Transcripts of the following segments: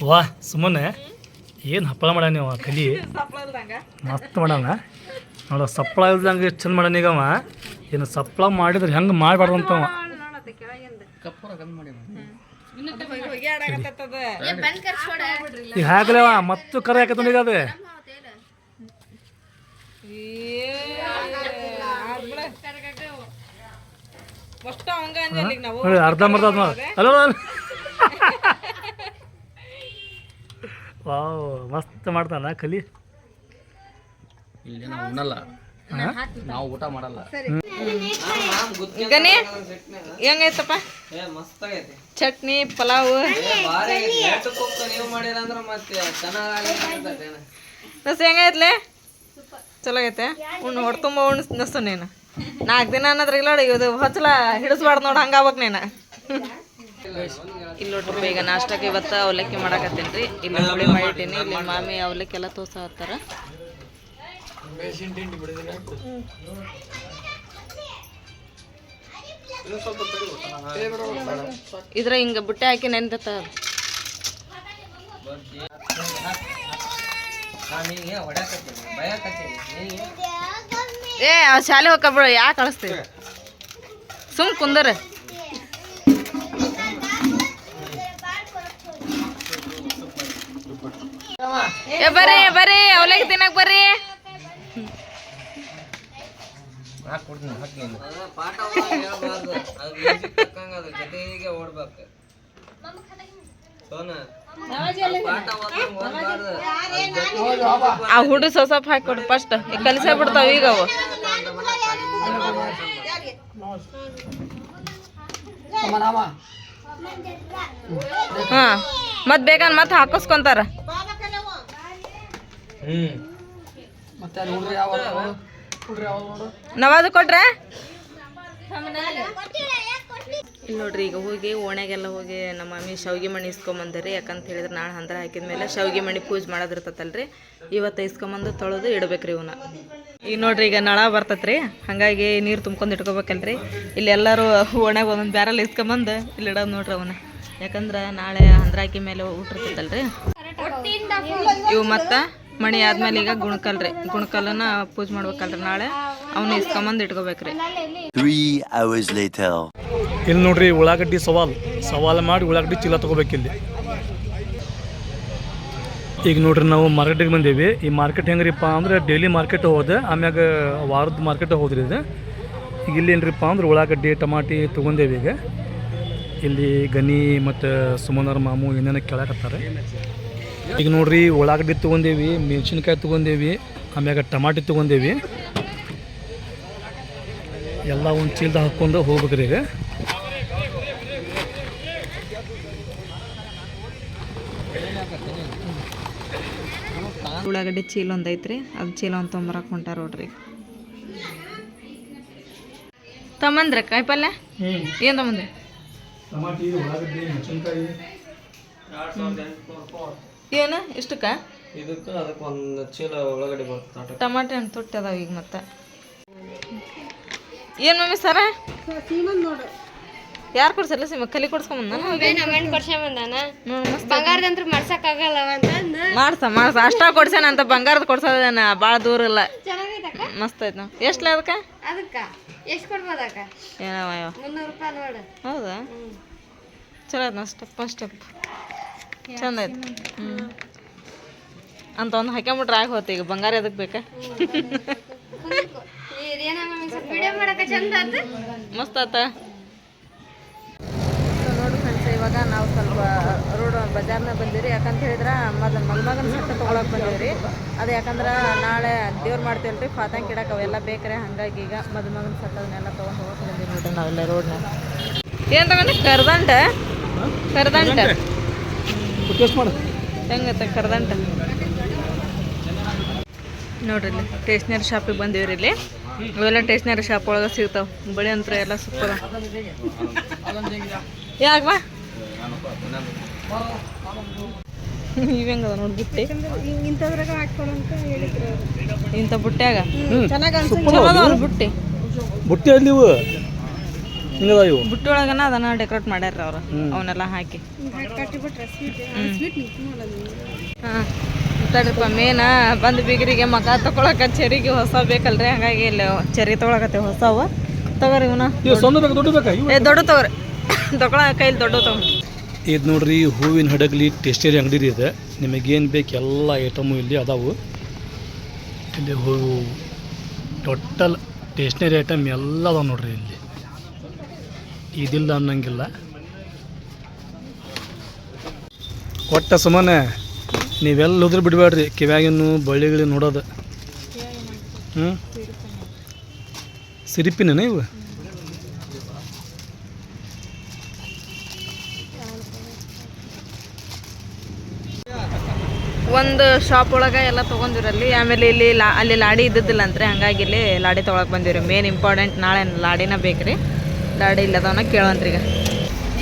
ವಾ ಸುಮ್ಮನೆ. ಏನು ಹಪ್ಪಳ ಮಾಡ ನೀವು ಕಲಿ? ಮಸ್ತ್ ಮಾಡೋಣ. ನೋಡ ಸಪ್ಪಳ ಇಲ್ದಂಗೆ ಎಷ್ಟು ಚಂದ ಮಾಡ್ಯಾನ ಈಗ ಅವ. ಏನು ಸಪ್ಪಳ ಮಾಡಿದ್ರೆ ಹೆಂಗೆ ಮಾಡಬಾರ್ದು ಅಂತವ ಈಗ ಹಾಕಲೇವ ಮತ್ತು ಕರೆ ಹಾಕತ್ತ ಈಗ ಅದೇ. ಅರ್ಧ ಮರ್ಧ ಅಲ್ಲ ವಾವ್ ಮಸ್ತ್ ಮಾಡ್ತಾನ ಕಲಿ. ಇಲ್ಲಿ ನಾವು ಉಣ್ಣಲ್ಲ ನಾವು ಊಟ ಮಾಡಲ್ಲ. ಗನಿ ಹೆಂಗೈತಪ್ಪ ಚಟ್ನಿ ಪಲಾವ್. ನಸ್ ಹೆಂಗೈತ್ಲೆ ಚಲೋ ಆಗೈತೆ. ಉಣ್ಣು ಹೊಟ್ಟೆ ತುಂಬ ಉಣ್ಣು ನಸು ನೀನು. ನಾಲ್ಕು ದಿನ ಅನ್ನೋದ್ರ ಇಲ್ಲ ಇದು ಹೊಚ್ಚಲ ಹಿಡಿಸ್ಬಾರ್ದು ನೋಡಿ ಹಂಗಾಗ್ಬೇಕು ನೀನು. ಇಲ್ಲಿ ನೋಡ್ರಿ ಈಗ ನಾಷ್ಟಕ್ಕೆ ಇವತ್ತು ಅವಲಕ್ಕಿ ಮಾಡಾಕತ್ತೀನಿ ರೀ. ಇಲ್ಲಿ ಹುಳಿ ಮಾಡಿಟ್ಟೀನಿ ಇಲ್ಲಿ ಮಾಮಿ ಅವಲಕ್ಕಿ ಎಲ್ಲ ತೋಸ ಹತ್ತಾರ. ಇದ್ರ ಹಿಂಗ ಬುಟ್ಟೆ ಹಾಕಿ ನೆನ್ದತ್ತ ನೀಗೆ ಹೊಡ್ಯಾಕತ್ತೀನಿ ಭಯಕತ್ತೀನಿ ನೀ ಏ ಶಾಲೆ ಹೋಗ್ಬಿಡ ಯಾಕೆ ಕಳಿಸ್ತೀವಿ ಸುಮ್ ಕುಂದರ. ಏ ಬರ್ರಿ ಬರ್ರಿ ಅವಲಕ್ಕಿ ತಿನ್ನಕ್ ಬರ್ರಿ. ಹಾಕಿ ಕೊಡ್ತೀನಿ ಹಾಕಿ ನೀನು ಅದ ಪಾಠ ಹೇಳ್ಬಾರ್ದು. ಅದು ಮ್ಯೂಸಿಕ್ ತಕ್ಕಂಗ ಅದ್ರ ಜೊತೆಗೆ ಓಡ್ಬೇಕು. ಸೋನ ಪಾಠ ಓದ್ದಂಗ್ ಓದ್ಬಾರ್ದು. ಅದ್ರ ಜೊತೆಗೆ ಆ ಹುಡು ಸ್ವಲ್ಪ ಹಾಕಿ ಕೊಡು ಫಸ್ಟ್ ಕಲಿಸೇ ಬಿಡ್ತಾವ ಈಗ ಅವು. ಹಾ ಮತ್ ಬೇಕನ್ ಮತ್ ಹಾಕಿಸ್ಕೊಂತಾರ. ಹ್ಞೂ ಕೊಟ್ರ ಕೊಟ್ರೆ? ಇಲ್ಲಿ ನೋಡ್ರಿ ಈಗ ಹೋಗಿ ಓಣ್ಯಾಗೆಲ್ಲ ಹೋಗಿ ನಮ್ಮ ಮಮ್ಮಿ ಶಾವಿಗೆ ಮಣಿ ಇಸ್ಕೊಂಬಂದ್ರಿ. ಯಾಕಂತ ಹೇಳಿದ್ರೆ ನಾಳೆ ಹಂದ್ರ ಹಾಕಿದ ಮೇಲೆ ಶಾವಿಗೆ ಮಣಿ ಪೂಜೆ ಮಾಡೋದಿರ್ತತಲ್ರಿ. ಇವತ್ತು ಇಸ್ಕೊಂಬಂದು ತೊಳೆದು ಇಡ್ಬೇಕ್ರಿ ಇವನ್ನ. ಈಗ ನೋಡ್ರಿ ಈಗ ನಳ ಬರ್ತತ್ರಿ. ಹಾಗಾಗಿ ನೀರು ತುಂಬ್ಕೊಂಡು ಇಟ್ಕೋಬೇಕಲ್ರಿ. ಇಲ್ಲಿ ಎಲ್ಲರೂ ಓಣ್ಯಾಗ ಒಂದೊಂದು ಬ್ಯಾರಲ್ ಇಸ್ಕೊಂಬಂದು ಇಲ್ಲಿ ಇಡೋದು ನೋಡ್ರಿ ಅವನ್ನ. ಯಾಕಂದ್ರೆ ನಾಳೆ ಹಂದ್ರ ಹಾಕಿ ಮೇಲೆ ಊಟಿರ್ತೈತಲ್ರಿ ಇವು ಮತ್ತು? ಮಣಿ ಆದ್ಮೇಲೆ ಈಗ ಗುಣಕಲ್ರಿ ಗುಣಕಲ್ಲನ್ನ ಪೂಜೆ ಮಾಡ್ಬೇಕಲ್ರಿ ನಾಳೆ. ಅವನ್ನ ಇಸ್ಕೊಂಬಂದು ಇಟ್ಕೋಬೇಕ್ರಿ. Three hours later. ಇಲ್ಲಿ ನೋಡ್ರಿ ಉಳ್ಳಾಗಡ್ಡಿ ಸವಾಲ್. ಸವಾಲ್ ಮಾಡಿ ಉಳ್ಳಾಗಡ್ಡಿ ಚೀಲ ತಗೋಬೇಕಿಲ್ಲಿ ಈಗ ನೋಡ್ರಿ ನಾವು ಮಾರ್ಕೆಟಿಗೆ ಬಂದೇವಿ. ಈ ಮಾರ್ಕೆಟ್ ಹೆಂಗ್ರಿಪ್ಪ ಅಂದ್ರೆ ಡೈಲಿ ಮಾರ್ಕೆಟ್ ಹೋದೆ ಆಮ್ಯಾಗ ವಾರದ ಮಾರ್ಕೆಟ್ ಹೋದ್ರಿ ಇದು. ಈಗ ಇಲ್ಲಿ ಏನ್ರಿಪ್ಪ ಅಂದ್ರೆ ಉಳ್ಳಾಗಡ್ಡಿ ಟಮಾಟಿ ತೊಗೊಂಡೇವಿ ಈಗ. ಇಲ್ಲಿ ಗನಿ ಮತ್ತು ಸುಮನರ್ ಮಾಮು ಏನೇನೋ ಕೇಳಕತ್ತಾರೆ. ಈಗ ನೋಡ್ರಿ ಉಳ್ಳಾಗಡ್ಡಿ ತೊಗೊಂಡೇವಿ ಮೆಣಸಿನ್ಕಾಯಿ ತೊಗೊಂಡೇವಿ ಆಮ್ಯಾಗ ಟಮಾಟಿ ತೊಗೊಂಡೇವಿ. ಎಲ್ಲ ಒಂದು ಚೀಲದ ಹಾಕ್ಕೊಂಡು ಹೋಗ್ಬೇಕ್ರಿ ಈಗ. ಉಳ್ಳಾಗಡ್ಡಿ ಚೀಲ ಒಂದು ಐತ್ರಿ ಅದು ಚೀಲ ಒಂದು ತೊಂಬರಕ್ಕೆ ಹೊಂಟಾರ ನೋಡ್ರಿ ತಮ್ಮಂದ್ರ ಕಾಯಿ ಪಲ್ಯ? ಏನು ತಮ್ಮಂದ್ರಿ? ಟಮಾಟಿ ಉಳ್ಳಾಗಡ್ಡಿ ಮೆಣಸಿನ್ಕಾಯಿ. ಏನು? ಇಷ್ಟಕ್ಕೆ? ಇದಕ್ಕೆ ಅದಕ್ಕೆ ಒಂದು ಚೀಲ ಒಳಗಡೆ ಬರ್ತದೆ ಟಮಾಟೆ ಹಣ್ಣು ತುಟ್ಟಿ ಅದಾವ ಈಗ ಮತ್ತೆ. ಏನು ಮಮ್ಮಿ ಸರ? ಯಾರು ಕೊಡ್ಸಲ್ಲ ಸಿಮ? ಕಲಿ ಕೊಡ್ಸ್ಕೊಂಬಂದ ಬಂಗಾರದಂತ್ರ ಮಾಡ್ಸಕ್ಕಾಗಲ್ಲ ಅಂತಂದು ಮಾಡ್ಸ ಮಾಡ್ಸ. ಅಷ್ಟ ಕೊಡ್ಸ್ಯಾನ ಅಂತ ಬಂಗಾರದ ಕೊಡ್ಸೋದೇನ ಭಾಳ ದೂರ ಇಲ್ಲ. ಮಸ್ತ್ ಐತೆ ನಾವು ಅದಕ್ಕೆ? ಅದಕ್ಕ. ಎಷ್ಟು ಕೊಡ್ಬೋದಕ್ಕ ಏನವ ಇವ ಮುನ್ನೂರು ರೂಪಾಯಿ ನೋಡು. ಹೌದಾ? ಚಲೋ ಆಯ್ತು ಸ್ಟೆಪ್ ಸ್ಟೆಪ್ ಚಂದ ಆಯ್ತು ಹ್ಞೂ ಅಂತ ಒಂದು ಹಾಕ್ಕೊಂಬಿಟ್ರೆ ಆಗಿ ಹೋತಿ ಈಗ. ಬಂಗಾರ ಎದಕ್ಕೆ ಬೇಕಾ? ಮಸ್ತ್ ಆತ. ನೋಡಿ ಫ್ರೆಂಡ್ಸ್ ಇವಾಗ ನಾವು ಸ್ವಲ್ಪ ರೋಡ್ ಬಜಾರ್ನ ಬಂದಿರಿ ಯಾಕಂತ ಹೇಳಿದ್ರೆ ಮೊದಲು ಮಲ್ಮಗನ ಸಟ್ಟ ತೊಗೊಳಕ್ಕೆ ಬಂದಿವ್ರಿ. ಅದು ಯಾಕಂದ್ರೆ ನಾಳೆ ದೇವ್ರು ಮಾಡ್ತೀವಲ್ಲ ರೀ ಫಾತಂಗ್ ಇಡಕ್ಕೆ ಅವೆಲ್ಲ ಬೇಕ್ರಿ. ಹಂಗಾಗಿ ಈಗ ಮದುಮಗನ ಸಟ್ಟದನ್ನೆಲ್ಲ ತೊಗೊಂಡು ಹೋಗಕ್ಕೆ ಬಂದಿವಿ ನೋಡ್ರಿ ನಾವೆಲ್ಲ ರೋಡ್ನಾಗ ಏನು ತಗೊಂಡು? ಕರ್ದಂಟ? ಕರ್ದಂಟ. ಟೇಸ್ಟ್ ಮಾಡು. ಹೆಂಗೈತೆ ಕರ್ದಂಟ? ನೋಡ್ರಿ ಇಲ್ಲಿ ಸ್ಟೇಷ್ನರಿ ಶಾಪಿಗೆ ಬಂದಿವ್ರಿ ಇಲ್ಲಿ. ಇವೆಲ್ಲ ಸ್ಟೇಷ್ನರಿ ಶಾಪ್ ಒಳಗೆ ಸಿಗ್ತಾವೆ. ಬಳಿ ಅಂತ ಎಲ್ಲ ಸೂಪರ್. ಯಾಕವಾ ಇವ್ ಹೆಂಗದ ನೋಡಿ ಬುಟ್ಟಿ? ಇಂಥದ್ರಾಗ ಹಾಕ್ಕೊಳಂತ ಹೇಳಿದ್ರು ಇಂಥ ಬುಟ್ಟ್ಯಾಗ ಚೆನ್ನಾಗಿ ಬುಟ್ಟಿ. ಬುಟ್ಟಿ ಅಲ್ಲಿ ಹಿಂಗದ ಇವು? ಬುಟ್ಟಿ ಒಳಗನ ಅದನ್ನ ಡೆಕೋರೇಟ್ ಮಾಡ್ಯಾರ ಅವ್ರು. ಅವನ್ನೆಲ್ಲ ಹಾಕಿ. ಕಟ್ಟಿಬಿಟ್ರೆ ಸ್ವೀಟ್ ಸ್ವೀಟ್ ನಿಂತು ಮಾಡೋದು ಹಾಂ. ತಡ್ರಪ್ಪ ಮೇನ ಬಂದು ಬಿಗಿರಿಗೆ ಮಗ ತಗೊಳಕ ಚೆರಿಗೆ ಹೊಸ ಬೇಕಲ್ರಿ ಹಂಗಾಗಿ ಇಲ್ಲಿ ಚೆರಿ ಹೊಸ ಹೊಸವು. ತಗೋರಿ ಇವನ. ಇವು ಸಣ್ಣ ದೊಡ್ಡ ಬೇಕಾ? ಇವು ಏ ದೊಡ್ಡ ತಗೋರಿ. ತಗೊಳ ಕೈಲಿ ದೊಡ್ಡ ತಗೋ. ಇದು ನೋಡ್ರಿ ಹೂವಿನ ಹಡಗಲಿ ಟೇಸ್ಟರಿ ಅಂಗಡಿ ರೀ ಇದೆ. ನಿಮಗೇನು ಬೇಕು ಎಲ್ಲ ಐಟಮು ಇಲ್ಲಿ ಅದಾವು. ಇಲ್ಲಿ ಹೂವು ಟೋಟಲ್ ಟೇಸ್ಟ್ನರಿ ಐಟಮ್ ಎಲ್ಲ ಅದಾವ ನೋಡ್ರಿ ಇಲ್ಲಿ. ಇದಿಲ್ಲ ಅನ್ನಂಗಿಲ್ಲ. ಒಟ್ಟು ಸುಮ್ಮನೆ ನೀವೆಲ್ಲ ಹೋದ್ರೆ ಬಿಡಬೇಡ್ರಿ ಕಿವ್ಯಾಗಿನ್ನು ಬಳ್ಳಿಗಳು ನೋಡೋದು. ಹ್ಞೂ ಸಿರಿಪಿನ ಇವು ಒಂದು ಶಾಪ್ ಒಳಗೆ ಎಲ್ಲ ತೊಗೊಂಡಿರಲ್ಲಿ, ಆಮೇಲೆ ಇಲ್ಲಿ ಲಾ, ಅಲ್ಲಿ ಲಾಡಿ ಇದ್ದಿದ್ದಿಲ್ಲ ಅಂದ್ರೆ ಹಂಗಾಗಿ ಇಲ್ಲಿ ಲಾಡಿ ತೊಗೊಳಕ್ಕೆ ಬಂದಿವ್ರಿ. ಮೇನ್ ಇಂಪಾರ್ಟೆಂಟ್ ನಾಳೆ ಲಾಡಿನ ಬೇಕ್ರಿ. ಲಾಡಿ ಇಲ್ಲದವನ್ನ ಕೇಳಂತ್ರಿ ಈಗ.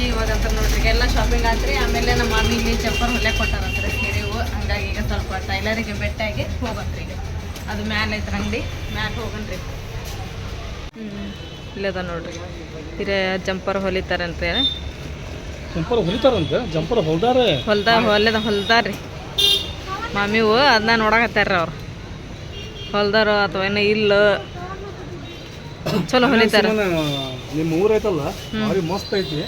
ಇವಾಗಂತ ನೋಡ್ರಿ ಈಗ ಎಲ್ಲ ಶಾಪಿಂಗ್ ಆತ್ರಿ ಆಮೇಲೆ ನಮ್ಮ ಮಮ್ಮಿ ಇಲ್ಲಿ ಚಪ್ಪರ್ ಹೊಲೆ ಕೊಟ್ಟಾರಂತ್ರಿ ಸೀರೆವು ಹಂಗಾಗಿ ಈಗ ಸ್ವಲ್ಪ ಟೈಲರಿಗೆ ಬೆಟ್ಟಾಗಿ ಹೋಗಂತ್ರಿ ಈಗ. ಅದು ಮ್ಯಾಲ ಐತ್ರಿ ಅಂಗಡಿ ಮ್ಯಾಲ ಹೋಗನ್ರಿ ಹ್ಞೂ ಇಲ್ಲದ ನೋಡ್ರಿ ಹಿರೇ ಜಂಪರ್ ಹೊಲಿತಾರಂತೆ ಜಂಪರ್ ಹೊಲಿತಾರಂತೆ? ಜಂಪರ್ ಹೊಲ್ದಾರೆ? ಹೊಲ್ದ ಹೊಲದ ಹೊಲ್ದಾರ್ರಿ. ಮಾಮಿವು ಅದನ್ನ ನೋಡಕತ್ತಾರ ಅವ್ರು. ಹೊಲ್ದಾರ ಅಥವಾ ಏನೋ ಇಲ್ಲ. ಚಲೋ ಹೊಲಿತಾರ. ನಿಮ್ಮ ಊರ್ ಐತಲ್ಲ ಬಾರಿ ಮಸ್ತ್ ಐತಿ.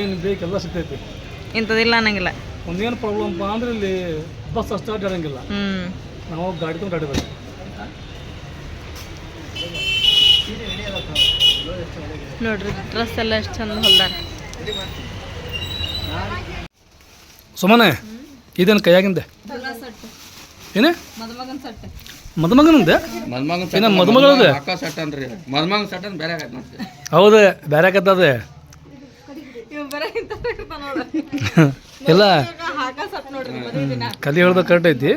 ಏನ್ ಬೇಕೆಲ್ಲ ಸಿಗ್ತೈತಿ. ಇಂಥದಿಲ್ಲ ಅನ್ನಂಗಿಲ್ಲ. ಒಂದೇನು ಪ್ರಾಬ್ಲಮ್ ಅಂದ್ರೆ ಇಲ್ಲಿ ಬಸ್ ಅಷ್ಟು ಅಡ್ಡಾಡಂಗಿಲ್ಲ ನಾವು ಗಾಡಿ ತಗೊಂಡು ಅಡ್ಡಾಡಬೇಕು ನೋಡ್ರಿ ಡ್ರೆಸ್ ಎಲ್ಲ ಎಷ್ಟು ಚಂದ ಹೊಲ್ದಾರ. ಸುಮ್ಮನೆ ಇದೇನು ಕೈಯಾಗಿಂದೆ. ಏನೇ? ಮದುಮಗನ ಸಟ್ಟೆ. ಮದುಮಗನಿಂದೆ ಮದ್ಮಗನ್ ಏನ ಮದುಮಗಳದ ಅಕ್ಕ ಸಟ್ ಅನ್ರಿ. ಮದ್ಮಗನ್ ಸಟ್ ಅಂತ ಬೇರೆ ಆಗತ್ತೆ ಮತ್ತೆ. ಹೌದು ಬೇರೆ ನೋಡ್ರಿ ದಿನ. ಕಲಿ ಹೇಳ್ದ ಕರೆಕ್ಟ್ ಐತಿ.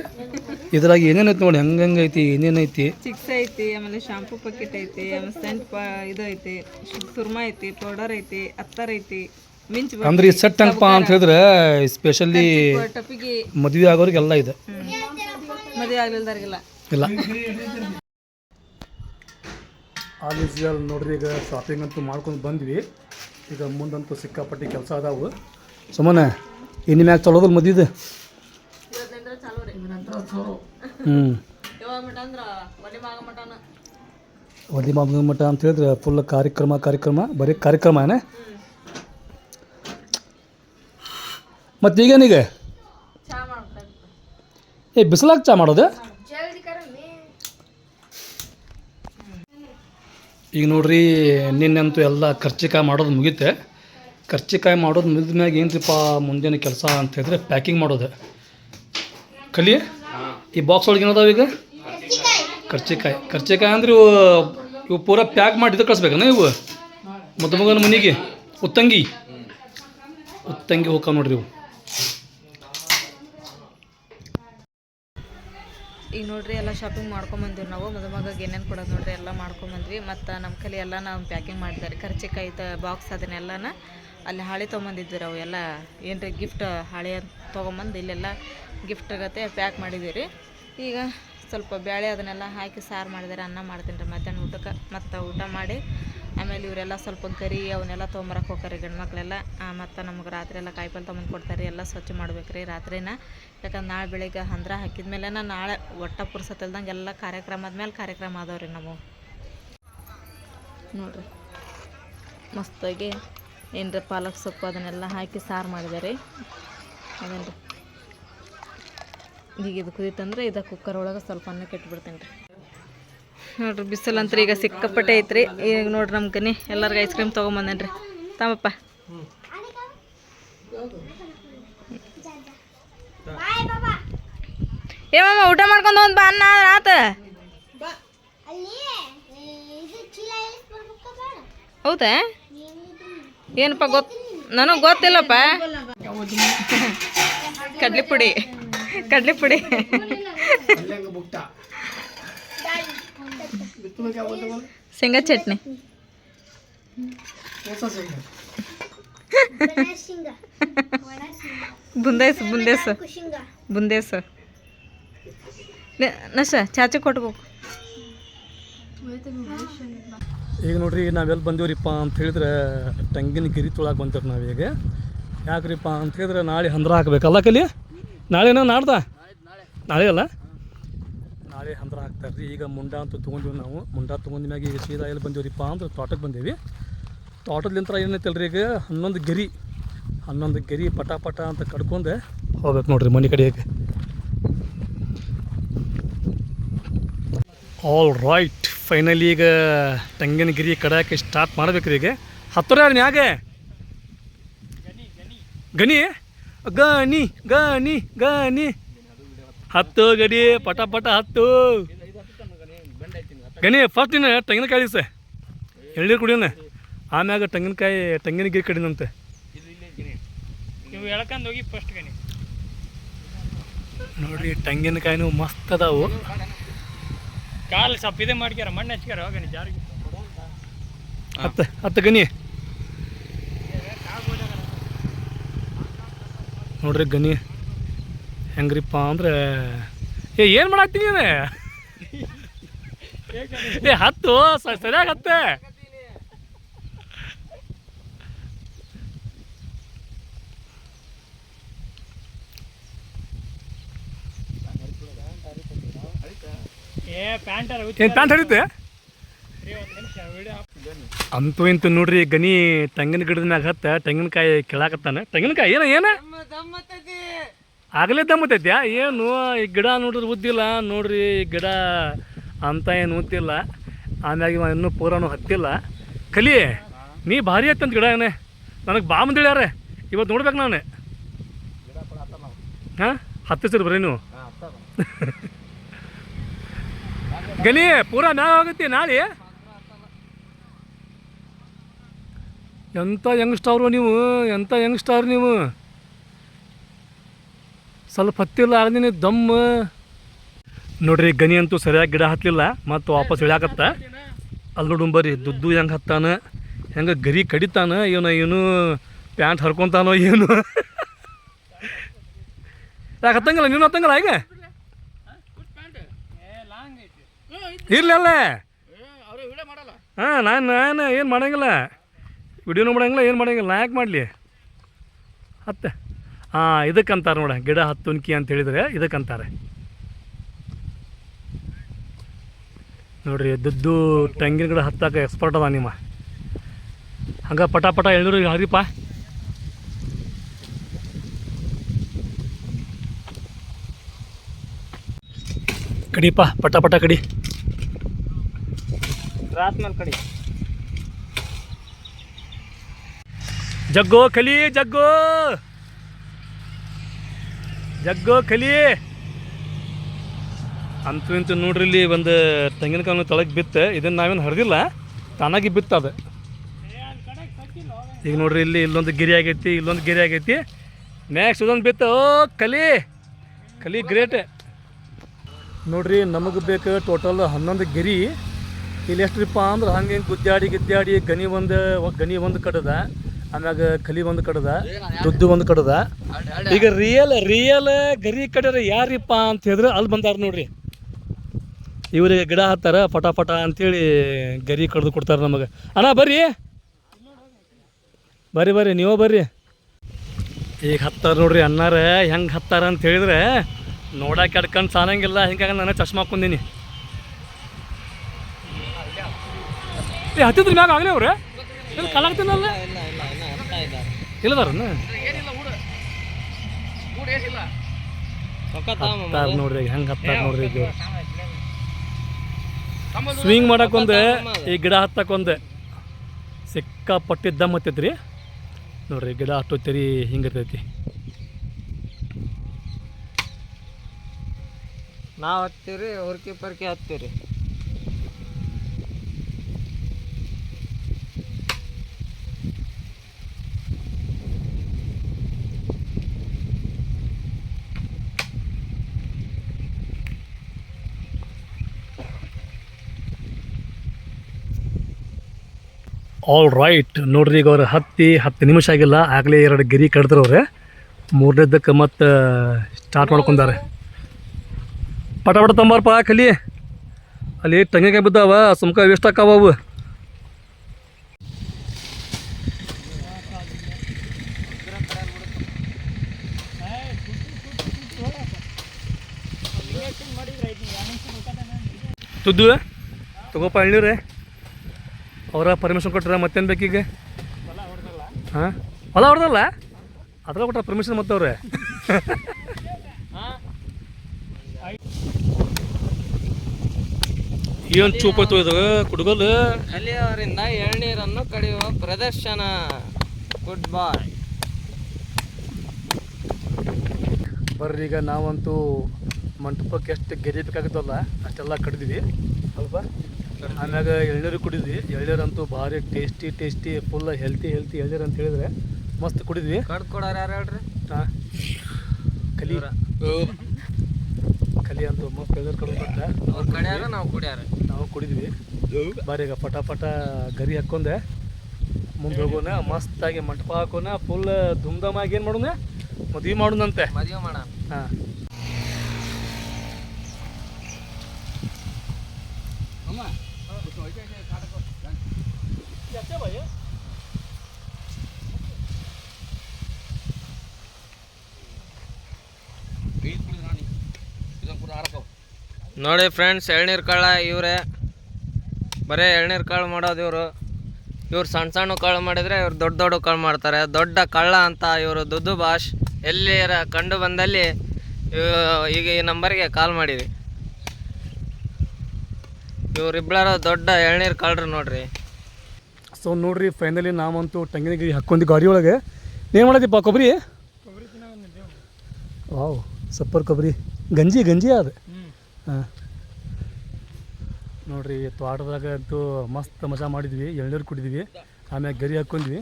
ಇದ್ರಾಗ ಏನೇನು ಐತಿ ನೋಡಿ ಹೆಂಗೆ ಹೆಂಗೆ ಐತಿ ಏನೇನು ಐತಿ? ಚಿಕ್ಸ್ ಐತಿ ಆಮೇಲೆ ಶಾಂಪೂ ಪಕೆಟ್ ಐತಿ ಆಮೇಲೆ ಸೆಂಟ್ ಪ ಇದು ಐತಿ ಸುರ್ಮ ಐತಿ ಪೌಡರ್ ಐತಿ ಅತ್ತರ್ ಐತಿ ಮಿಂಚ್ ಅಂದ್ರೆ ಈ ಸೆಟ್ ಹಂಗಪ್ಪ ಅಂತ ಹೇಳಿದ್ರೆ ಸ್ಪೆಷಲಿ ಟಪಿಗೆ ಮದುವೆ ಆಗೋರಿಗೆಲ್ಲ ಇದೆ. ಮದುವೆ ಆಗ್ಲಿಲ್ದಾರಿಗೆಲ್ಲ ಇಲ್ಲ. ಆಲ್ ಈಸ್ ವೆಲ್ ನೋಡ್ರಿ ಈಗ ಶಾಪಿಂಗ್ ಅಂತೂ ಮಾಡ್ಕೊಂಡು ಬಂದ್ವಿ. ಈಗ ಮುಂದಂತೂ ಸಿಕ್ಕಾಪಟ್ಟಿ ಕೆಲಸ ಅದಾವು. ಸುಮ್ಮನೆ ಇನ್ನು ಮ್ಯಾಗ ಚಲೋದಲ್ಲ ಮದುವೆ ಹ್ಞೂ ಒಲೆ ಮಾಮೂಲಿ ಮಠ ಅಂತ ಹೇಳಿದ್ರೆ ಫುಲ್ ಕಾರ್ಯಕ್ರಮ ಕಾರ್ಯಕ್ರಮ ಬರೀ ಕಾರ್ಯಕ್ರಮ ಏನೇ? ಮತ್ತು ಈಗೇನೀಗ ಮಾಡ್ತಾ ಏ ಬಿಸಿಲಾಗ ಚಾ ಮಾಡೋದು? ಈಗ ನೋಡ್ರಿ, ನಿನ್ನಂತೂ ಎಲ್ಲ ಖರ್ಚಿಕಾಯಿ ಮಾಡೋದು ಮುಗೀತೆ. ಖರ್ಚಿಕಾಯಿ ಮಾಡೋದು ಮುಗಿದ ಮ್ಯಾಗ ಏನ್ರಿಪ್ಪ ಮುಂದಿನ ಕೆಲಸ ಅಂತ ಹೇಳಿದ್ರೆ ಪ್ಯಾಕಿಂಗ್ ಮಾಡೋದು. ಕಲಿ, ಈ ಬಾಕ್ಸ್ ಒಳಗೆ ಏನದಾವ ಈಗ? ಖರ್ಚಿಕಾಯಿ ಖರ್ಚಿಕಾಯಿ ಅಂದ್ರೆ ಇವು ಇವು ಪೂರ ಪ್ಯಾಕ್ ಮಾಡಿ ಇದು ಕಳಿಸ್ಬೇಕನ ಇವು? ಮದುಮಗನ ಮನೆಗೆ, ಉತ್ತಂಗಿ. ಉತ್ತಂಗಿ ಹೋಗ್ಕ ನೋಡ್ರಿ ಇವು. ಈಗ ನೋಡ್ರಿ ಎಲ್ಲ ಶಾಪಿಂಗ್ ಮಾಡ್ಕೊಂಬಂದಿವಿ ನಾವು. ಮದುಮಗಾಗ ಏನೇನು ಕೊಡೋದು ನೋಡ್ರಿ ಎಲ್ಲ ಮಾಡ್ಕೊಂಬಂದ್ವಿ ಮತ್ತು ನಮ್ಮ ಕಲಿ ಎಲ್ಲ ನಾವು ಪ್ಯಾಕಿಂಗ್ ಮಾಡಿದ್ದಾರೆ ಖರ್ಚಿಕಾಯಿ ಬಾಕ್ಸ್ ಅದನ್ನೆಲ್ಲನ ಅಲ್ಲಿ ಹಾಳೆ ತೊಗೊಂಬಂದಿದ್ವಿ ಅವು ಎಲ್ಲ ಏನ್ರಿ ಗಿಫ್ಟ್ ಹಾಳೆ ತೊಗೊಂಬಂದು ಇಲ್ಲೆಲ್ಲ ಗಿಫ್ಟ್ ಗತೆ ಪ್ಯಾಕ್ ಮಾಡಿದ್ದೀವಿ ರೀ ಈಗ ಸ್ವಲ್ಪ ಬೇಳೆ ಅದನ್ನೆಲ್ಲ ಹಾಕಿ ಸಾರು ಮಾಡಿದ್ದಾರೆ ಅನ್ನ ಮಾಡ್ತೀನಿ ರೀ ಮಧ್ಯಾಹ್ನ ಊಟಕ್ಕೆ. ಮತ್ತು ಊಟ ಮಾಡಿ ಆಮೇಲೆ ಇವರೆಲ್ಲ ಸ್ವಲ್ಪ ಗರಿ ಅವನ್ನೆಲ್ಲ ತೊಗೊಂಬರಕ್ಕೆ ಹೋಗ್ತಾರೆ ಗಂಡು ಮಕ್ಕಳೆಲ್ಲ ಮತ್ತು ನಮ್ಗೆ ರಾತ್ರಿ ಎಲ್ಲ ಕಾಯಿಪಲ್ಲೆ ತೊಗೊಂಡು ಕೊಡ್ತಾರೆ, ಎಲ್ಲ ಸ್ವಚ್ಛ ಮಾಡ್ಬೇಕು ರೀ ರಾತ್ರಿನ. ಯಾಕಂದ್ರೆ ನಾಳೆ ಬೆಳಿಗ್ಗೆ ಹಂದ್ರ ಹಾಕಿದ್ಮೇಲೆ ನಾಳೆ ಒಟ್ಟ ಪುರ್ಸತ್ತಿಲ್ದಂಗೆ ಎಲ್ಲ ಕಾರ್ಯಕ್ರಮ ಆದ್ಮೇಲೆ ಕಾರ್ಯಕ್ರಮ ಅದಾವ ರೀ ನಾವು ನೋಡ್ರಿ, ಮಸ್ತಾಗಿ ಏನರ ಪಾಲಕ್ ಸೊಪ್ಪು ಅದನ್ನೆಲ್ಲ ಹಾಕಿ ಸಾರು ಮಾಡಿದೆ ರೀ ಈಗ ಇದು ಕುದೀತಂದ್ರೆ ಇದು ಕುಕ್ಕರ್ ಒಳಗೆ ಸ್ವಲ್ಪ ಅನ್ನ ಕೆಟ್ಬಿಡ್ತೇನೆ ರೀ ನೋಡ್ರಿ ಬಿಸಿಲಂತ್ರ ಈಗ ಸಿಕ್ಕಾಪಟ್ಟೆ ಐತ್ರಿ. ಈಗ ನೋಡ್ರಿ ನಮ್ಮ ಕನಿ, ಎಲ್ಲರಿಗೂ ಐಸ್ ಕ್ರೀಮ್ ತೊಗೊಂಬಂದೇನ್ರಿ. ತಮ್ಮಪ್ಪ. ಏ ಮಮ್ಮ ಊಟ ಮಾಡ್ಕೊಂಡು ಒಂದು ಬಾ, ಅನ್ನ ಆತ. ಹೌದಾ? ಏನಪ್ಪ ಗೊತ್ತ ನನಗೆ ಗೊತ್ತಿಲ್ಲಪ್ಪ. ಕಡ್ಲಿ ಪುಡಿ. ಕಡ್ಲಿ ಪುಡಿ. ಶೇಂಗಾ ಚಟ್ನಿ. ಬುಂದೇಸ್ ಬುಂದೇಸ್. ಬುಂದೇಸು. ನಶ ಚಾಚೆ ಕೊಟ್ಬೇಕು ಈಗ ನೋಡ್ರಿ ನಾವೆಲ್ಲಿ ಬಂದೇವ್ರಿಪ್ಪ ಅಂತ ಹೇಳಿದ್ರೆ ತೆಂಗಿನ ಗಿರಿ ತೊಳಕ್ಕೆ ನಾವು ನಾವೀಗ ಯಾಕ್ರಿಪ್ಪ ಅಂತ ಹೇಳಿದ್ರೆ ನಾಳೆ ಹಂದ್ರ ಹಾಕ್ಬೇಕಲ್ಲ ಕಲಿ? ನಾಳೆನೋ ನಾಡ್ದ? ನಾಳೆ ಅಲ್ಲ? ನಾಳೆ ಹಂದ್ರ ಹಾಕ್ತಾರೆ ರೀ ಈಗ ಮುಂಡ ಅಂತ ತೊಗೊಂಡಿವಿ ನಾವು. ಮುಂಡ ತೊಗೊಂಡ ಮ್ಯಾಗ ಈಗ ಸೀದಾ ಎಲ್ಲಿ ಬಂದೀವ್ರಿಪ್ಪ ಅಂದ್ರೆ ತೋಟಕ್ಕೆ ಬಂದೀವಿ. ತೋಟದ್ಲಿಂತ್ರ ಏನೈತಲ್ರಿ ಈಗ? ಹನ್ನೊಂದು ಗೆರಿ. ಹನ್ನೊಂದು ಗೆರಿ ಪಟ ಪಟ ಅಂತ ಕಡ್ಕೊಂಡು. ಹೋಗ್ಬೇಕು ನೋಡ್ರಿ ಮನೆ ಕಡೆಗೆ. ಆಲ್ ರೈಟ್ ಫೈನಲಿ ಈಗ ತೆಂಗಿನಗಿರಿ ಕಡಾಕೆ ಸ್ಟಾರ್ಟ್ ಮಾಡ್ಬೇಕ್ರಿ ಈಗ. ಹತ್ತರ ಮ್ಯಾಗೆ? ಗಣಿ. ಗಣಿ. ಗಣಿ ಗನಿ ಹತ್ತು ಗಡಿ ಪಟ ಪಟ ಹತ್ತು. ಗನಿ ಫಸ್ಟ್ ನೀನು ತೆಂಗಿನಕಾಯಿ ಸರ್ ಎಳ್ನೀರು ಕುಡಿಯೋಣ ಆಮ್ಯಾಗ ತೆಂಗಿನಕಾಯಿ ತೆಂಗಿನ ಗಿರಿ ಕಡಿನಂತೆ ಗಣಿ. ನೋಡ್ರಿ ತೆಂಗಿನಕಾಯಿನೂ ಮಸ್ತ್ ಅದಾವು. ಕಾಲು ಸಪ್ ಇದೇ ಮಾಡ್ಕ್ಯಾರ ಮಣ್ಣು ಹಚ್ಕ್ಯಾರ ಗಣಿ ಜಾರಿಗೆ. ಹತ್ತು ಹತ್ತು ಗನಿ ನೋಡ್ರಿ ಗನಿ ಹೆಂಗ್ರಿಪ್ಪ ಅಂದ್ರೆ ಏ ಏನು ಮಾಡಾಕ್ತೀನಿ ಏ ಹತ್ತು ಸರಿಯಾಗಿ ಹತ್ತೆ. ಏ ಪ್ಯಾಂಟರ್ ಏನು ಪ್ಯಾಂಟ್ ಹಿಡಿತೆ ಒಂದು ನಿಮಿಷ ವಿಡಿಯೋ ಅಂತೂ ಇಂತು ನೋಡ್ರಿ ಗನಿ ತೆಂಗಿನ ಗಿಡದ ಮ್ಯಾಗ ಹತ್ತ ತೆಂಗಿನಕಾಯಿ ಕೆಳಕತ್ತಾನೆ. ತೆಂಗಿನಕಾಯಿ ಏನ ಏನ? ಆಗಲೇ ದಮ್ಮತೈತ್ಯಾ ಏನು, ಈ ಗಿಡ ನೋಡಿದ್ರೆ ಉದ್ದಿಲ್ಲ, ನೋಡ್ರಿ ಈ ಗಿಡ ಅಂತ ಏನು ಉದ್ದಿಲ್ಲ. ಆಮ್ಯಾಗ ಇವ ಇನ್ನೂ ಪೂರಾನು ಹತ್ತಿಲ್ಲ. ಕಲಿ, ನೀ ಭಾರಿ ಐತಂತ ಗಿಡ ಏನೇ? ನನಗೆ ಬಾ ಮುಂದಿಳ್ಯಾರೆ ಇವತ್ತು ನೋಡ್ಬೇಕು ನಾನು. ಹಾಂ? ಹತ್ತಿಸ್ತೀರಿ ಬರೀ ನೀವು? ಗಲಿಯೇ ಪೂರಾ ಮ್ಯಾಗ ಹೋಗುತ್ತೆ ನಾಳೆ? ಎಂಥ ಯಂಗ್ಸ್ಟಾರು ನೀವು? ಎಂಥ ಯಂಗ್ಸ್ಟಾರ್ ನೀವು? ಸ್ವಲ್ಪ ಹತ್ತಿಲ್ಲ ಆಗದಿನ ದಮ್ಮ. ನೋಡ್ರಿ ಗನಿ ಅಂತೂ ಸರಿಯಾಗಿ ಗಿಡ ಹತ್ತಲಿಲ್ಲ, ಮತ್ತು ವಾಪಸ್ ಇಳ್ಯಾಕತ್ತ. ಅಲ್ಲಿ ನೋಡು ಬರ್ರಿ ದುಡ್ಡು ಹೆಂಗೆ ಹತ್ತಾನ, ಹೆಂಗೆ ಗರಿ ಕಡಿತಾನ ಇವನು ಏನು, ಪ್ಯಾಂಟ್ ಹರ್ಕೊತಾನೋ, ಏನು. ಯಾಕೆ ಹತ್ತಂಗಿಲ್ಲ, ನೀನು ಹತ್ತಂಗಿಲ್ಲ ಈಗ? ಇರ್ಲಿ ಅಲ್ಲ. ಹಾಂ, ನಾನು ನಾನು ಏನು ಮಾಡಂಗಿಲ್ಲ. ವಿಡಿಯೋನು ಮಾಡಂಗಿಲ್ಲ, ಏನು ಮಾಡಂಗಿಲ್ಲ, ನಾ ಯಾಕೆ ಮಾಡಲಿ? ಹತ್ತೆ. ಹಾಂ ಇದಕ್ಕಂತಾರೆ ನೋಡ ಗಿಡ ಹತ್ತುನ್ಕಿ ಅಂತ ಹೇಳಿದ್ರೆ ಇದಕ್ಕಂತಾರೆ. ನೋಡ್ರಿ ದುಡ್ಡು ತೆಂಗಿನ ಗಿಡ ಹತ್ತಾಕ ಎಕ್ಸ್ಪರ್ಟ್ ಅದ ನಿಮ್ಮ ಹಂಗೆ ಪಟ ಪಟ ಎಳ್ನೂರು ಹರಿಪ. ಕಡಿಪ ಪಟ ಪಟ ಕಡಿ. ಕಡಿ. ಜಗ್ಗೋ ಕಲಿ ಜಗ್ಗೋ. ಜಗ್ಗೋ, ಕಲಿ. ಅಂತೂ ಇಂತೂ ನೋಡ್ರಿ, ಇಲ್ಲಿ ಒಂದು ತೆಂಗಿನಕಾಯಿ ತೊಳಗೆ ಬಿತ್ತು, ಇದನ್ನು ನಾವೇನು ಹರಿದಿಲ್ಲ, ತಾನಾಗಿ ಬಿತ್ತು ಅದು. ಈಗ ನೋಡ್ರಿ, ಇಲ್ಲಿ ಇಲ್ಲೊಂದು ಗಿರಿ ಆಗೈತಿ, ಇಲ್ಲೊಂದು ಗಿರಿ ಆಗೈತಿ. ನೆಕ್ಸ್ಟ್ ಇದೊಂದು ಬಿತ್ತು. ಓ, ಕಲಿ. ಕಲಿ ಗ್ರೇಟ್ ನೋಡ್ರಿ, ನಮಗೆ ಬೇಕು ಟೋಟಲ್ ಹನ್ನೊಂದು ಗಿರಿ. ಇಲ್ಲಿ ಎಷ್ಟ್ರಿಪ್ಪ ಅಂದ್ರೆ ಹಂಗೆ ಗುದ್ದಾಡಿ, ಗಿದ್ದಾಡಿ ಗನಿ ಒಂದು ಗನಿ ಒಂದು ಕಡದ. ಆಮ್ಯಾಗ ಕಲಿ ಒಂದು ಕಡದ ದುದ್ದು ಒಂದು ಕಡದ. ಈಗ ರಿಯಲ್ ರಿಯಲ್ ಗರಿ ಕಡೆ ಯಾರಿಪ್ಪ ಅಂತ ಹೇಳಿದ್ರೆ ಅಲ್ಲಿ ಬಂದಾರ ನೋಡ್ರಿ. ಇವ್ರಿಗೆ ಗಿಡ ಹತ್ತಾರ ಪಟ ಅಂತೇಳಿ ಗರಿ ಕಡ್ದು ಕೊಡ್ತಾರೆ ನಮಗೆ. ಅಣ್ಣ, ಬರ್ರಿ. ಬರ್ರಿ ಬರ್ರಿ, ನೀವು ಬರ್ರಿ. ಈಗ ಹತ್ತಾರ ನೋಡ್ರಿ ಅಣ್ಣಾರ, ಹೆಂಗೆ ಹತ್ತಾರ ಅಂತ ಹೇಳಿದ್ರೆ ನೋಡಕ್ಕೆ ಎಡ್ಕಂಡು ಸಾನಂಗಿಲ್ಲ, ಹಿಂಗಾಗಿ ನಾನು ಚಶ್ಮಾ ಕುಂದಿನಿ ಏ, ಹತ್ತಿದ್ರ ಮ್ಯಾಗ ಆಗಲೇ ಅವ್ರೆ? ಇಲ್ಲಿ ಕಲಾಗ್ತೀನಲ್ಲ ಇಲ್ಲದಾರನ್ನ ಹತ್ತಾರ ನೋಡ್ರಿ ಹೆಂಗೆ ಹತ್ತಾರ ನೋಡ್ರಿ ಈಗ. ಸ್ವಿಂಗ್ ಮಾಡಕೊಂದೆ ಈ ಗಿಡ ಹತ್ತಕ್ಕೊಂದು ಸಿಕ್ಕಾಪಟ್ಟಿ ದಮ್ ಹತ್ತೈತ್ರಿ. ನೋಡ್ರಿ ಗಿಡ ಹತ್ತೋತಿರಿ ಹಿಂಗಿರ್ತೈತಿ ನಾವ್ ಹತ್ತೀವ್ರಿ ಹುರ್ಕಿ ಪರ್ಕಿ ಹತ್ತೀವ್ರಿ. ಆಲ್ ರೈಟ್ ನೋಡ್ರಿ ಈಗ ಅವ್ರು ಹತ್ತಿ, ಹತ್ತು ನಿಮಿಷ ಆಗಿಲ್ಲ. ಆಗಲೇ ಎರಡು ಗಿರಿ ಕಡ್ದ್ರವ್ರೆ. ಮೂರನೇದಕ್ಕೆ ಮತ್ತೆ ಸ್ಟಾರ್ಟ್ ಮಾಡ್ಕೊಂಡಾರೆ. ಪಟ ಪಟ ತಂಬಾರಪ್ಪ, ಕಲಿ. ಅಲ್ಲಿ ಟಂಗಿಗೆ ಬಿದ್ದಾವ, ಸುಮ್ಕ ವೇಸ್ಟ್ ಅವು. ತುದ್ದು, ತಗೋಪ ಹೇಳಿವ್ರೆ ಅವರ ಪರ್ಮಿಷನ್ ಕೊಟ್ಟರೆ ಮತ್ತೇನು ಬೇಕೀಗ ಹಾಂ? ಹೊಲ ಹೊಡೆದಲ್ಲ ಅದ್ರಾಗ ಕೊಟ್ಟ ಪರ್ಮಿಷನ್ ಮತ್ತವ್ರೆ. ಏನು ಚೂಪತ್ತು ಇದು? ಕುಡುಗಲ್? ಅಲ್ಲಿಯವರಿಂದ ಎಳ್ನೀರನ್ನು ಕಡಿಯುವ ಪ್ರದರ್ಶನ. ಗುಡ್ ಬಾಯ್ ಬರ್ರಿ ಈಗ ನಾವಂತೂ ಮಂಟಪಕ್ಕೆ ಎಷ್ಟು ಗೆಜೆ ಬೇಕಾಗುತ್ತಲ್ಲ ಅಷ್ಟೆಲ್ಲ ಕಡಿದ್ವಿ ಅಲ್ವಾ? ಆಮ್ಯಾಗ ಎಳ್ನೀರು ಕುಡಿದ್ವಿ. ಎಳ್ನೀರಂತೂ ಭಾರಿ tasty tasty full healthy healthy ಎಳ್ನೀರು ಅಂತ ಹೇಳಿದ್ರೆ ಮಸ್ತ್ ಕುಡಿದ್ವಿ. ಹಾಂ ಕಲಿ. ಕಲಿ ಅಂತೂ ಮಸ್ತ್ ಎಳ್ನೀರು ಕಡಿದು ಅವ್ರು ಕಡ್ಯಾರ ನಾವು ಕುಡಿಯಾರ. ನಾವು ಕುಡಿದ್ವಿ. ಬಾರಿ ಈಗ ಪಟ ಪಟ ಗರಿ ಹಾಕ್ಕೊಂಡೆ ಮುಂದೆ ಹೋಗೋಣ ಮಸ್ತಾಗಿ ಮಂಟಪ ಹಾಕೋಣ ಫುಲ್ ಧೂಮ್ಧಾಮಾಗಿ ಏನು ಮಾಡೋಣ? ಮದ್ವೆ ಮಾಡೋಣಂತೆ. ಮದುವೆ ಮಾಡೋಣ. ಹಾಂ. ನೋಡಿ ಫ್ರೆಂಡ್ಸ್ ಎಳ್ನೀರು ಕಾಳ ಇವರೇ. ಬರೀ ಎಳ್ನೀರು ಕಾಳು ಮಾಡೋದು ಇವರು. ಇವ್ರು ಸಣ್ಣ ಸಣ್ಣ ಕಾಳು ಮಾಡಿದರೆ ಇವ್ರು ದೊಡ್ಡ ದೊಡ್ಡ ಕಾಳು ಮಾಡ್ತಾರೆ. ದೊಡ್ಡ ಕಳ್ಳ ಅಂತ ಇವರು ದುದ್ದು ಭಾಷ್ ಎಲ್ಲಿ ಕಂಡು ಬಂದಲ್ಲಿ ಇವ್- ಈಗ ಈ ನಂಬರ್ಗೆ ಕಾಲ್ ಮಾಡಿರಿ. ಇವರಿಬ್ಬರ ದೊಡ್ಡ ಎಳ್ನೀರು ಕಳ್ಳರು ನೋಡ್ರಿ. ಸೊ ನೋಡ್ರಿ ಫೈನಲಿ ನಾವಂತೂ ತೆಂಗಿನಗಿರಿ ಹಾಕ್ಕೊಂಡಿ ಗಾಡಿ ಒಳಗೆ. ಏನು ಮಾಡಿದೀಪ ಕೊಬ್ಬರಿ? ವಾವ್ ಸಪ್ಪರ್ ಕೊಬ್ಬರಿ. ಗಂಜಿ ಗಂಜಿ ಅದು? ನೋಡ್ರಿ ತೋಟದಾಗ ಅಂತೂ ಮಸ್ತ್ ಮಜಾ ಮಾಡಿದ್ವಿ. ಎಳ್ನೀರು ಕುಡಿದ್ವಿ. ಆಮ್ಯಾಗ ಗರಿ ಹಾಕ್ಕೊಂಡ್ವಿ.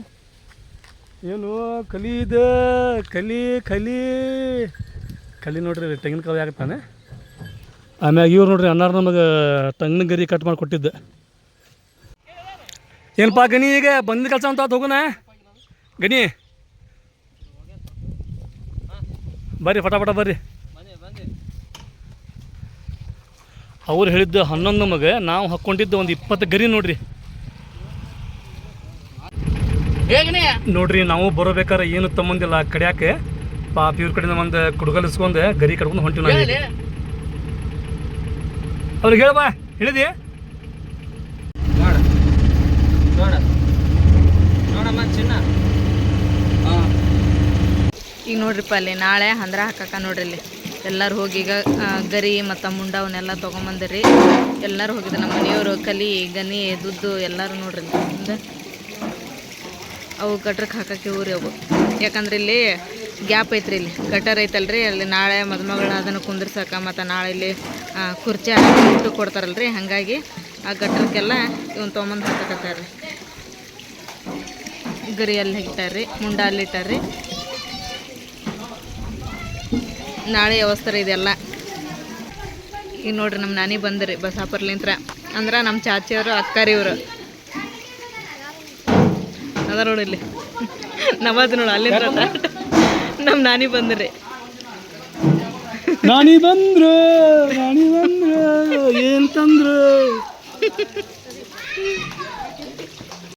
ಏನು ಕಲೀದ, ಕಲಿ ಕಲಿ. ಕಲಿ ನೋಡ್ರಿ ತೆಂಗಿನಕಾಯಿ ಆಗತ್ತಾನೆ ಆಮ್ಯಾಗ ಇವ್ರು ನೋಡ್ರಿ, ಅನ್ನಾರ ನಮಗೆ ತೆಂಗಿನ ಗರಿ ಕಟ್ ಮಾಡಿ ಕೊಟ್ಟಿದ್ದೆ. ಏನಪ್ಪ ಗಣಿ ಈಗ? ಬಂದ ಕೆಲಸ ಅಂತ ಹೋಗೋಣ ಗನಿ ಬರ್ರಿ, ಫಟಾಫಟ ಬರ್ರಿ. ಅವ್ರು ಹೇಳಿದ್ದು ಹನ್ನೊಂದು ನಮಗೆ ನಾವು ಹಾಕ್ಕೊಂಡಿದ್ದು ಒಂದು ಇಪ್ಪತ್ತು ಗರಿ ನೋಡ್ರಿ. ನೋಡ್ರಿ ನಾವು ಬರೋಬೇಕಾರೆ ಏನು ತಮ್ಮಂದಿಲ್ಲ. ಕಡಿಯಾಕೆ ಪಾಪ ಇವ್ರ ಕಡೆ ಒಂದು ಕುಡುಗಲಿಸ್ಕೊಂಡು ಗರಿ ಕಡ್ಕೊಂಡು ಹೊಂಟಿವಿ ನಾವು. ಅವ್ರಿಗೆ ಹೇಳಬಾ ಹೇಳಿದಿ? ನೋಡ ನೋಡ. ನೋಡಮ್ಮ ಚಿನ್ನ. ಈಗ ನೋಡ್ರಿಪ್ಪ ಅಲ್ಲಿ ನಾಳೆ ಹಂದ್ರ ಹಾಕಕ್ಕ ನೋಡ್ರಿ ಇಲ್ಲಿ. ಎಲ್ಲರೂ ಹೋಗಿ ಈಗ ಗರಿ ಮತ್ತು ಮುಂಡ ಅವನ್ನೆಲ್ಲ ತೊಗೊಂಬಂದಿರಿ. ಎಲ್ಲರೂ ಹೋಗಿದ್ರು. ನಮ್ಮ ಮನೆಯವರು, ಕಲಿ ಗನಿ ದುಡ್ಡು ಎಲ್ಲರೂ ನೋಡ್ರಿ. ಮುಂದೆ ಅವು ಗಟ್ರಕ್ಕೆ ಹಾಕಕ್ಕೆ ಊರಿ ಅವು. ಯಾಕಂದ್ರೆ ಇಲ್ಲಿ ಗ್ಯಾಪ್ ಐತ್ರಿ ಇಲ್ಲಿ. ಗಟರ್ ಐತಲ್ರಿ. ಅಲ್ಲಿ ನಾಳೆ ಮದುಮಗಳನ್ನ ಅದನ್ನು ಕುಂದ್ರಿಸಕ ಮತ್ತು ನಾಳೆ ಇಲ್ಲಿ ಕುರ್ಚಿ ಇಟ್ಟು ಕೊಡ್ತಾರಲ್ರಿ. ಹಾಗಾಗಿ ಆ ಗಟ್ರಕ್ಕೆಲ್ಲ ಇವನ್ ತೊಗೊಂಬಂದು ಹಾಕಕತ್ತಾರ್ರಿ. ಗರಿ ಅಲ್ಲಿ ಇಟ್ಟಾರ್ರಿ ಮುಂಡ ಅಲ್ಲಿ ಇಟ್ಟಾರ್ರಿ. ನಾಳೆ ವ್ಯವಸ್ಥೆ ರೀ ಇದೆಲ್ಲ. ಈಗ ನೋಡ್ರಿ ನಮ್ಮ ನಾನಿ ಬಂದ್ರಿ ಬಸಾಪುರ್ಲಿಂತ್ರ. ಅಂದ್ರೆ ನಮ್ಮ ಚಾಚಿಯವರು ಅಕ್ಕಾರಿ ಇವರು ಅದ ನೋಡಿ ಇಲ್ಲಿ. ನಮ್ಮದು ನೋಡು ಅಲ್ಲಿಂದ ನಮ್ಮ ನಾನಿ ಬಂದ್ರಿ. ನಾನಿ ಬಂದ್ರು ನಾನಿ ಬಂದ್ರು, ಏನ್ ತಂದ್ರು?